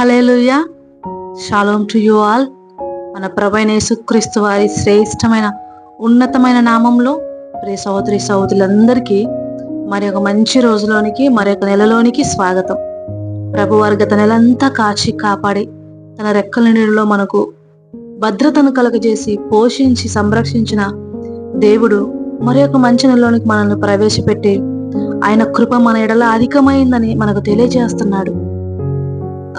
Hallelujah shalom to you all. మన ప్రభైన యేసుక్రీస్తు వారి శ్రేష్టమైన ఉన్నతమైన నామంలో ప్రియ సహోదరి సహోదరులందరికీ మరి ఒక మంచి రోజులోనికి మరి ఒక నెలలోనికి స్వాగతం. ప్రభు వారి గత నెలంతా కాచి కాపాడి తన రెక్కల నీళ్ళలో మనకు భద్రతను కలుగజేసి పోషించి సంరక్షించిన దేవుడు మరి ఒక మంచి నెలలోనికి మనల్ని ప్రవేశపెట్టి ఆయన కృప మన ఎడల అధికమైందని మనకు తెలియజేస్తున్నాడు.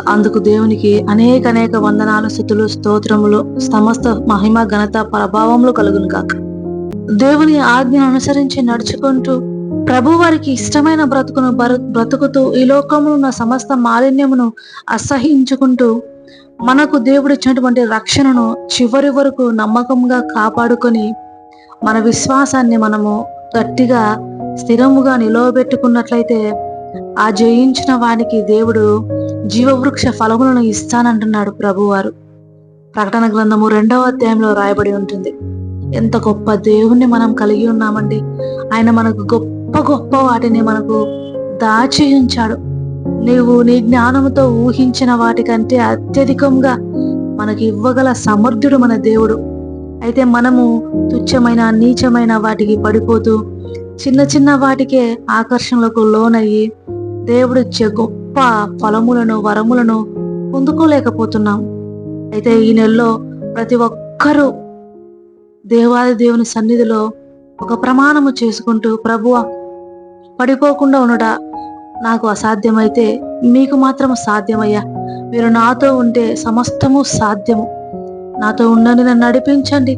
అందుకు దేవునికి అనేక అనేక వందనాలు స్థుతులు స్తోత్రములు సమస్త మహిమ ఘనత ప్రభావములు కలుగును కాక దేవుని ఆజ్ఞను అనుసరించి నడుచుకుంటూ ప్రభు వారికి ఇష్టమైన బ్రతుకును బ్రతుకుతూ ఈ లోకములు ఉన్న సమస్త మాలిన్యమును అసహించుకుంటూ మనకు దేవుడు ఇచ్చినటువంటి రక్షణను చివరి వరకు నమ్మకంగా కాపాడుకొని మన విశ్వాసాన్ని మనము గట్టిగా స్థిరముగా నిలవబెట్టుకున్నట్లయితే ఆ జయించిన వానికి దేవుడు జీవవృక్ష ఫలములను ఇస్తానంటున్నాడు ప్రభువారు. ప్రకటన గ్రంథము రెండవ అధ్యాయంలో రాయబడి ఉంటుంది. ఎంత గొప్ప దేవుణ్ణి మనం కలిగి ఉన్నామండి. ఆయన మనకు గొప్ప గొప్ప వాటిని మనకు దాచి ఉంచాడు నీవు నీ జ్ఞానముతో ఊహించిన వాటికంటే అత్యధికంగా మనకి ఇవ్వగల సమర్థుడు మన దేవుడు. అయితే మనము తుచ్చమైన నీచమైన వాటికి పడిపోతూ చిన్న చిన్న వాటికే ఆకర్షణలకు లోనయ్యి దేవుడిచ్చే గొప్ప గొప్ప ఫలములను వరములను పొందుకోలేకపోతున్నాం. అయితే ఈ నెలలో ప్రతి ఒక్కరూ దేవాది దేవుని సన్నిధిలో ఒక ప్రమాణము చేసుకుంటూ ప్రభువ పడిపోకుండా ఉండట నాకు అసాధ్యమైతే మీకు మాత్రం సాధ్యమయ్యా. మీరు నాతో ఉంటే సమస్తము సాధ్యము. నాతో ఉండండి నన్ను నడిపించండి.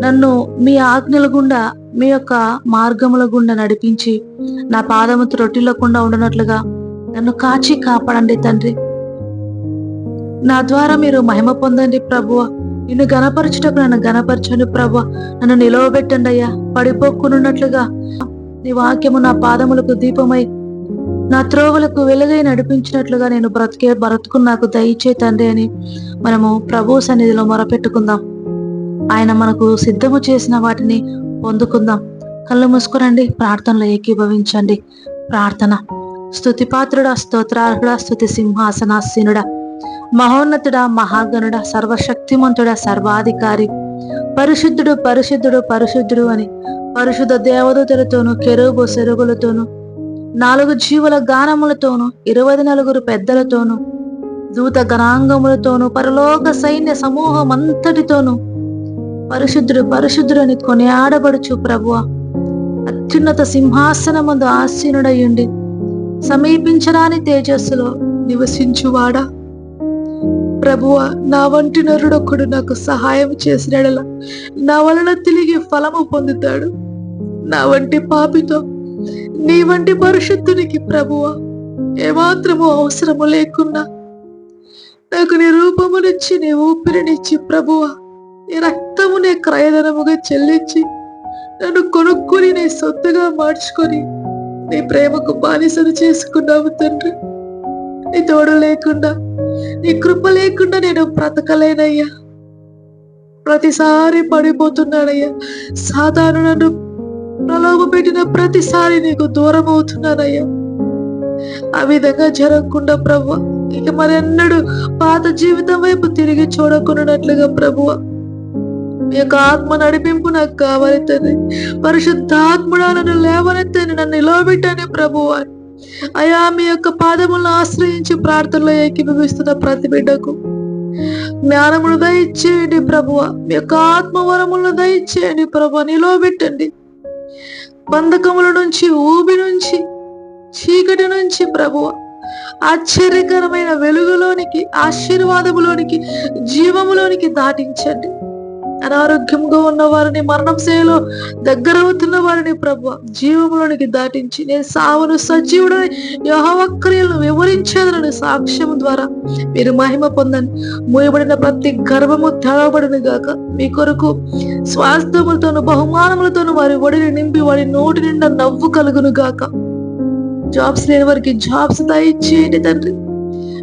నన్ను మీ ఆజ్ఞల గుండా మీ యొక్క మార్గముల గుండా నడిపించి నా పాదము త్రొట్టిల్లకుండా ఉండనట్లుగా నన్ను కాచి కాపాడండి తండ్రి. నా ద్వారా మీరు మహిమ పొందండి ప్రభువ. నిన్ను గనపరచుటకు నన్ను గనపరచండి ప్రభు నన్ను నిలవబెట్టండి అయ్యా. పడిపోకునున్నట్లుగా నీ వాక్యము నా పాదములకు దీపమై నా త్రోవలకు వెలుగై నడిపించినట్లుగా నేను బ్రతికే బ్రతుకు నాకు దయచే తండ్రి అని మనము ప్రభు సన్నిధిలో మొరపెట్టుకుందాం. ఆయన మనకు సిద్ధము చేసిన వాటిని పొందుకుందాం. కళ్ళు మూసుకురండి ప్రార్థనలో ఏకీభవించండి. ప్రార్థన. స్థుతిపాత్రుడా స్తోత్రార్హుడా స్తుతి సింహాసనాసీనుడా మహోన్నతుడా మహాగణుడా సర్వశక్తిమంతుడా సర్వాధికారి పరిశుద్ధుడు పరిశుద్ధుడు పరిశుద్ధుడు అని పరిశుద్ధ దేవదూతలతోనూ కెరుబు సెరుగులతోనూ నాలుగు జీవుల గానములతోనూ ఇరవై నలుగురు పెద్దలతోనూ దూత గణాంగములతోనూ పరలోక సైన్య సమూహం అంతటితోనూ పరిశుద్ధుడు పరిశుద్ధుడు అని కొనియాడబడుచు ప్రభువ అత్యున్నత సింహాసనమందు ఆసీనుడయుండి సమీపించరాని తేజస్సులో నివసించువాడా? ప్రభువ నా వంటి నరుడొక్కడు నాకు సహాయం చేసినడల నా వలన తిరిగి ఫలము పొందుతాడు. నా వంటి పాపితో నీ వంటి పరిశుద్ధునికి ప్రభువ ఏమాత్రము అవసరము లేకున్నా. నాకు నీ రూపమునిచ్చి నీ ఊపిరినిచ్చి ప్రభువ నీ రక్తమునే క్రయధనముగా చెల్లించి నన్ను కొనుక్కొని నీ సొత్తుగా మార్చుకొని నీ ప్రేమకు బానిసను చేసుకున్నావు తండ్రి. నీ తోడు లేకుండా నీ కృప లేకుండా నేను బ్రతకలేనయ్యా. ప్రతిసారి పడిపోతున్నానయ్యా. సాధారణ నన్ను ప్రలోభ పెట్టిన ప్రతిసారి నీకు దూరం అవుతున్నానయ్యా. ఆ విధంగా జరగకుండా ప్రభు ఇక మరెన్నడూ పాత జీవితం వైపు తిరిగి చూడకున్నట్లుగా ప్రభువా. మీ యొక్క ఆత్మ నడిపింపు నాకు కావాలి పరిశుద్ధాత్ముడాలను పరిశుద్ధాత్ముడా నన్ను లేవనెత్తని నన్ను నిలవబెట్టని అయా మీ యొక్క పాదములను ఆశ్రయించి ప్రార్థనలో ఏకీభవిస్తున్న ప్రతి బిడ్డకు. జ్ఞానమును దయచేయండి ప్రభువ మీ యొక్క ఆత్మవరములను దయచేయండి ప్రభు నిలవబెట్టండి బంధకముల నుంచి ఊబి నుంచి చీకటి నుంచి ప్రభువ ఆశ్చర్యకరమైన వెలుగులోనికి ఆశీర్వాదములోనికి జీవములోనికి దాటించండి. అనారోగ్యంగా ఉన్న వారిని మరణం సేలో దగ్గర అవుతున్న వారిని ప్రభు జీవములోనికి దాటించి నేను సావును సజీవుడని యహోవక్రియలను వివరించేదనని సాక్ష్యం ద్వారా మీరు మహిమ పొందండి. మూయబడిన ప్రతి గర్భము తెరవబడిన గాక మీ కొరకు స్వాస్థములతోను బహుమానములతోను వారి ఒడిని నింపి వారి నోటి నిండా నవ్వు కలుగును గాక. జాబ్స్ లేని వారికి జాబ్స్ దయచేయండి తండ్రి.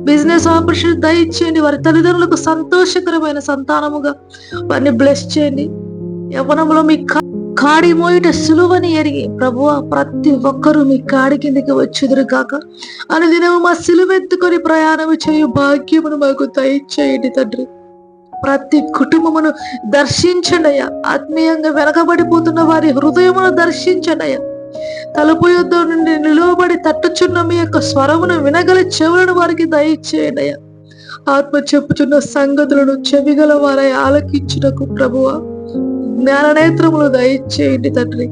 బిజినెస్ ఆపర్చునిటీ దయచేయండి. వారి తల్లిదండ్రులకు సంతోషకరమైన సంతానముగా వారిని బ్లెస్ చేయండి. యవనంలో మీ కాడి మోయిట సులువని ఎరిగి ప్రభువ ప్రతి ఒక్కరూ మీ కాడి కిందకి వచ్చుదురు కాక అనుదినము మా సిలువెత్తుకొని ప్రయాణం చేయు భాగ్యమును మాకు దయచేయండి తండ్రి. ప్రతి కుటుంబమును దర్శించండి అయ్యా. ఆత్మీయంగా వెనకబడిపోతున్న వారి హృదయమును దర్శించండి అయ్యా. తలుపు యుద్ధం నుండి నిలువబడి తట్టుచున్న మీ యొక్క స్వరమును వినగల చెవులను వారికి దయచేయండి ఆత్మ చెప్పుచున్న సంగతులను చెవిగల వారై ఆలకించుటకు ప్రభువ జ్ఞాననేత్రములు దయచేయండి తండ్రి.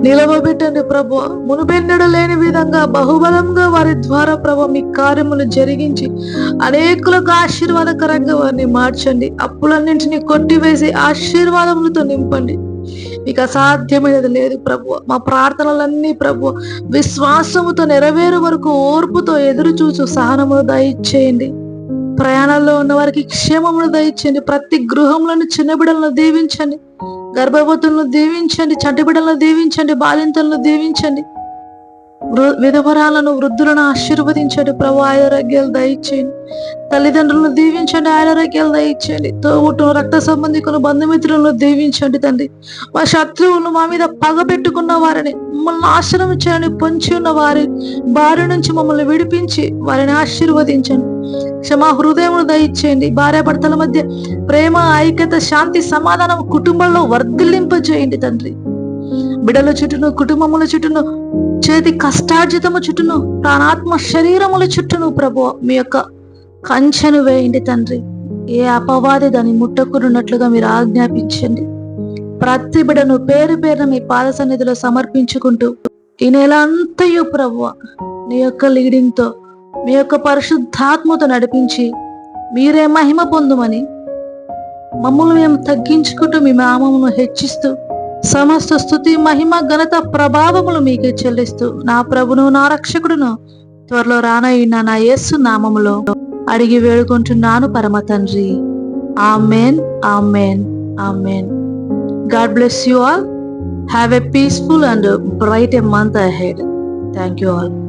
నిలవబెట్టండి ప్రభు మునుపెన్నడ లేని విధంగా బహుబలంగా వారి ద్వారా ప్రభు మీ కార్యములు జరిగించి అనేకులకు ఆశీర్వాదకరంగా వారిని మార్చండి. అప్పులన్నింటినీ కొట్టివేసి ఆశీర్వాదములతో నింపండి. మీకు అసాధ్యమైనది లేదు ప్రభు. మా ప్రార్థనలన్నీ ప్రభు విశ్వాసముతో నెరవేరు వరకు ఓర్పుతో ఎదురు చూచు సహనమును దయచేయండి. ప్రయాణాల్లో ఉన్న వారికి క్షేమమును దయచేయండి. ప్రతి గృహంలోని చిన్న బిడ్డలను దీవించండి. గర్భవతులను దీవించండి. చంటిబిడ్డలను దీవించండి. బాలింతలను దీవించండి. విధవరాలను వృద్ధులను ఆశీర్వదించండి. ప్రభు ఆరోగ్యాలు దయచేయండి. తల్లిదండ్రులను దీవించండి. ఆయురగ్యాలు దయచేయండి. తోబుట్టు రక్త సంబంధికులు బంధుమిత్రులను దీవించండి తండ్రి. మా శత్రువులు మా మీద పగ పెట్టుకున్న వారిని మమ్మల్ని ఆశ్రమం చేయని పొంచి ఉన్న వారి భార్య నుంచి మమ్మల్ని విడిపించి వారిని ఆశీర్వదించండి. క్షమా హృదయమును దయచేయండి. భార్యాభర్తల మధ్య ప్రేమ ఐక్యత శాంతి సమాధానం కుటుంబంలో వర్ధిల్లింపజేయండి తండ్రి. బిడల చుట్టూను కుటుంబముల చుట్టూను చేతి కష్టార్జితము చుట్టూను ప్రాణాత్మ శరీరముల చుట్టూను ప్రభు మీ యొక్క కంచెను వేయండి తండ్రి. ఏ అపవాది దాన్ని ముట్టకున్నట్లుగా మీరు ఆజ్ఞాపించండి. ప్రతి బిడను పేరు పేరున మీ పాద సన్నిధిలో సమర్పించుకుంటూ ఈ నెల అంతయు ప్రభు నీ యొక్క లీడింగ్తో మీ యొక్క పరిశుద్ధాత్మతో నడిపించి మీరే మహిమ పొందుమని మమ్మల్ని మేము తగ్గించుకుంటూ మీ నామమును హెచ్చిస్తూ సమస్త స్థుతి మహిమ ఘనత ప్రభావములు మీకే చెల్లిస్తూ నా ప్రభును నా రక్షకుడును త్వరలో రానయ్యున్న నా యేసు నామములో అడిగి వేడుకుంటున్నాను పరమ తండ్రి. Amen amen amen. God bless you all. Have a peaceful and bright a month ahead. Thank you all.